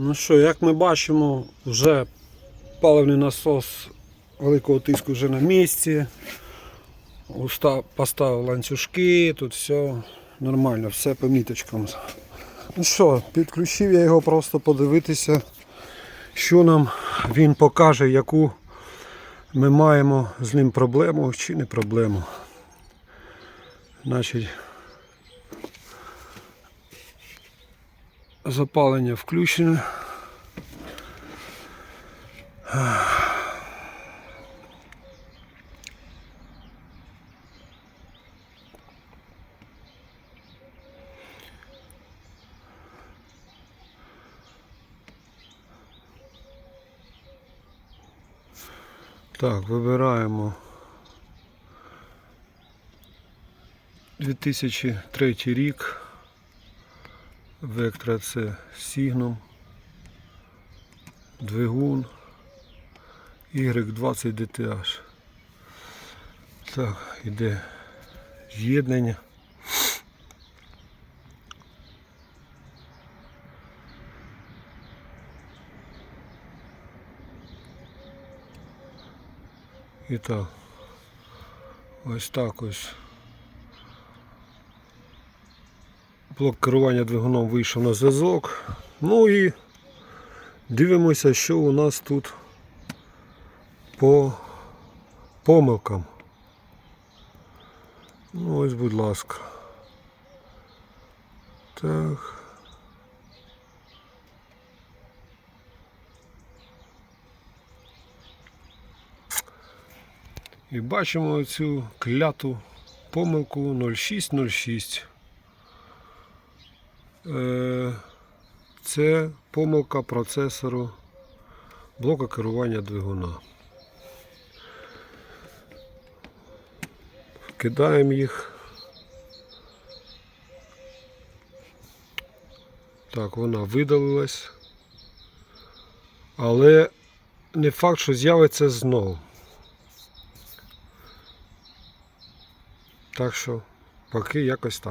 Ну що, як ми бачимо, вже паливний насос великого тиску вже на місці. Уста- Поставив ланцюжки, тут все нормально, все по міточкам. Ну що, підключив я його просто подивитися, що нам він покаже, яку ми маємо з ним проблему чи не проблему. Значить, запалення включене. Так, вибираємо 2003 рік. Вектора це Signum. Двигун Y20 DTH. Так, іде з'єднання. І так, ось так ось. Блок керування двигуном вийшов на зв'язок. Ну і дивимося, що у нас тут по помилкам. Ну ось, будь ласка. Так. І бачимо цю кляту помилку 0606. Е, Це помилка процесору блока керування двигуна. Кидаємо їх. Так, вона видалилась. Але не факт, що з'явиться знову. Так що, поки якось так.